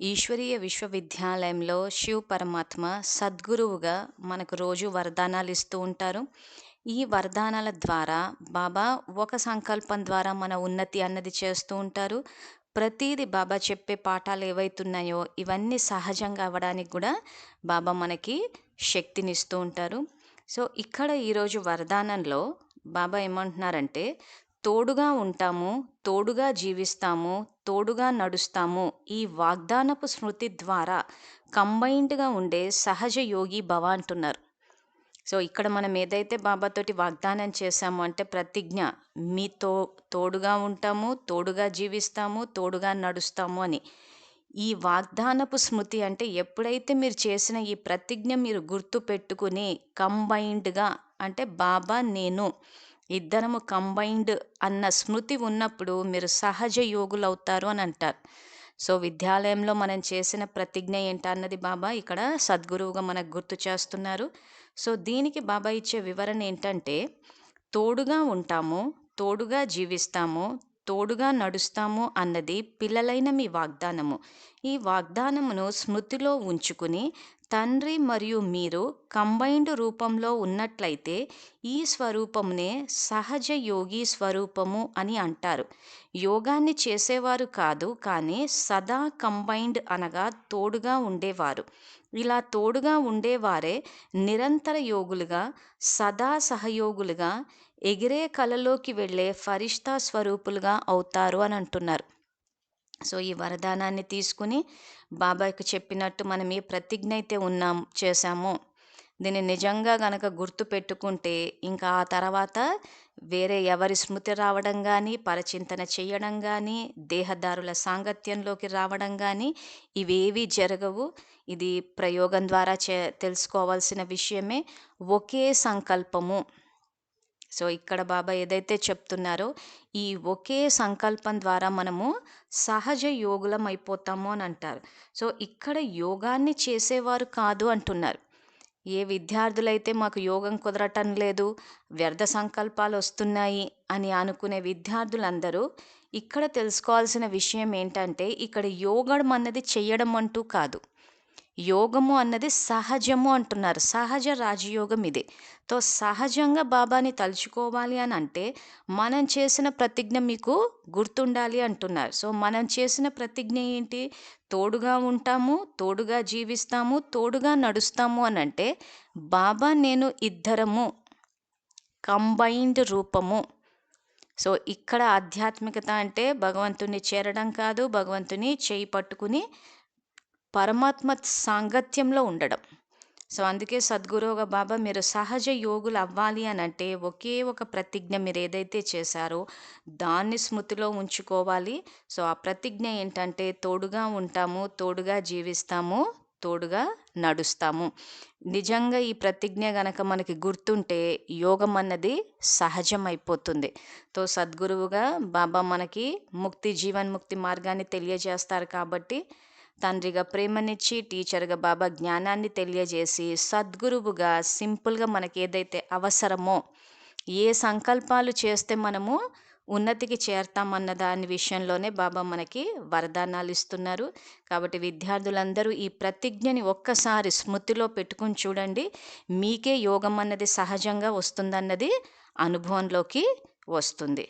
ఈశ్వరీయ విశ్వవిద్యాలయంలో శివ్ పరమాత్మ సద్గురువుగా మనకు రోజు వరదానాలు ఇస్తూ ఉంటారు. ఈ వరదానాల ద్వారా బాబా ఒక సంకల్పం ద్వారా మన ఉన్నతి అన్నది చేస్తూ ఉంటారు. ప్రతీది బాబా చెప్పే పాఠాలు ఏవైతున్నాయో ఇవన్నీ సహజంగా అవ్వడానికి కూడా బాబా మనకి శక్తినిస్తూ ఉంటారు. సో ఇక్కడ ఈరోజు వరదానంలో బాబా ఏమంటున్నారంటే తోడుగా ఉంటాము తోడుగా జీవిస్తాము తోడుగా నడుస్తాము ఈ వాగ్దానపు స్మృతి ద్వారా కంబైన్డ్గా ఉండే సహజ యోగి భవ అంటున్నారు. సో ఇక్కడ మనం ఏదైతే బాబాతోటి వాగ్దానం చేశామో అంటే ప్రతిజ్ఞ మీతో తోడుగా ఉంటాము తోడుగా జీవిస్తాము తోడుగా నడుస్తాము అని. ఈ వాగ్దానపు స్మృతి అంటే ఎప్పుడైతే మీరు చేసిన ఈ ప్రతిజ్ఞ మీరు గుర్తు పెట్టుకుని కంబైన్డ్గా అంటే బాబా నేను ఇద్దరము కంబైన్డ్ అన్న స్మృతి ఉన్నప్పుడు మీరు సహజ యోగులు అవుతారు అని అంటారు. సో విద్యాలయంలో మనం చేసిన ప్రతిజ్ఞ ఏంటన్నది బాబా ఇక్కడ సద్గురువుగా మనకు గుర్తు చేస్తున్నారు. సో దీనికి బాబా ఇచ్చే వివరణ ఏంటంటే తోడుగా ఉంటాము తోడుగా జీవిస్తాము తోడుగా నడుస్తాము అన్నది పిల్లలైన మీ వాగ్దానము. ఈ వాగ్దానమును స్మృతిలో ఉంచుకుని తండ్రి మరియు మీరు కంబైన్డ్ రూపంలో ఉన్నట్లయితే ఈ స్వరూపమునే సహజ యోగి స్వరూపము అని అంటారు. యోగాన్ని చేసేవారు కాదు కానీ సదా కంబైన్డ్ అనగా తోడుగా ఉండేవారు. ఇలా తోడుగా ఉండేవారే నిరంతర యోగులుగా సదా సహయోగులుగా ఎగిరే కలలోకి వెళ్ళే ఫరిష్తా స్వరూపులుగా అవుతారు అని అంటున్నారు. సో ఈ వరదానాన్ని తీసుకుని బాబాయ్కి చెప్పినట్టు మనం ఏ ప్రతిజ్ఞ అయితే ఉన్నాం చేశామో దీన్ని నిజంగా గనక గుర్తు పెట్టుకుంటే ఇంకా ఆ తర్వాత వేరే ఎవరి స్మృతి రావడం కానీ పరచింతన చేయడం కానీ దేహదారుల సాంగత్యంలోకి రావడం కానీ ఇవేవి జరగవు. ఇది ప్రయోగం ద్వారా చే తెలుసుకోవాల్సిన విషయమే ఒకే సంకల్పము. సో ఇక్కడ బాబా ఏదైతే చెప్తున్నారో ఈ ఒకే సంకల్పం ద్వారా మనము సహజ యోగులం అయిపోతాము అని అంటారు. సో ఇక్కడ యోగాన్ని చేసేవారు కాదు అంటున్నారు. ఏ విద్యార్థులైతే మాకు యోగం కుదరటం లేదు వ్యర్థ సంకల్పాలు వస్తున్నాయి అని అనుకునే విద్యార్థులందరూ ఇక్కడ తెలుసుకోవాల్సిన విషయం ఏంటంటే ఇక్కడ యోగం అన్నది చేయడం అంటూ కాదు. యోగము అన్నది సహజము అంటున్నారు. సహజ రాజయోగం ఇది. తో సహజంగా బాబాని తలుచుకోవాలి అని అంటే మనం చేసిన ప్రతిజ్ఞ మీకు గుర్తుండాలి అంటున్నారు. సో మనం చేసిన ప్రతిజ్ఞ ఏంటి? తోడుగా ఉంటాము తోడుగా జీవిస్తాము తోడుగా నడుస్తాము అని అంటే బాబా నేను ఇద్దరము కంబైన్డ్ రూపము. సో ఇక్కడ ఆధ్యాత్మికత అంటే భగవంతుని చేరడం కాదు భగవంతుని చేయి పట్టుకుని పరమాత్మ సాంగత్యంలో ఉండడం. సో అందుకే సద్గురువుగా బాబా మీరు సహజ యోగులు అవ్వాలి అని అంటే ఒకే ఒక ప్రతిజ్ఞ మీరు ఏదైతే చేశారో దాన్ని స్మృతిలో ఉంచుకోవాలి. సో ఆ ప్రతిజ్ఞ ఏంటంటే తోడుగా ఉంటాము తోడుగా జీవిస్తాము తోడుగా నడుస్తాము. నిజంగా ఈ ప్రతిజ్ఞ గనక మనకి గుర్తుంటే యోగం అన్నది సహజం అయిపోతుంది తో సద్గురువుగా బాబా మనకి ముక్తి జీవన్ముక్తి మార్గాన్ని తెలియజేస్తారు కాబట్టి తండ్రిగా ప్రేమనిచ్చి టీచర్గా బాబా జ్ఞానాన్ని తెలియజేసి సద్గురువుగా సింపుల్గా మనకి ఏదైతే అవసరమో ఏ సంకల్పాలు చేస్తే మనము ఉన్నతికి చేరతామన్న దాని విషయంలోనే బాబా మనకి వరదానాలు ఇస్తున్నారు. కాబట్టి విద్యార్థులందరూ ఈ ప్రతిజ్ఞని ఒక్కసారి స్మృతిలో పెట్టుకుని చూడండి. మీకే యోగం అన్నది సహజంగా వస్తుందన్నది అనుభవంలోకి వస్తుంది.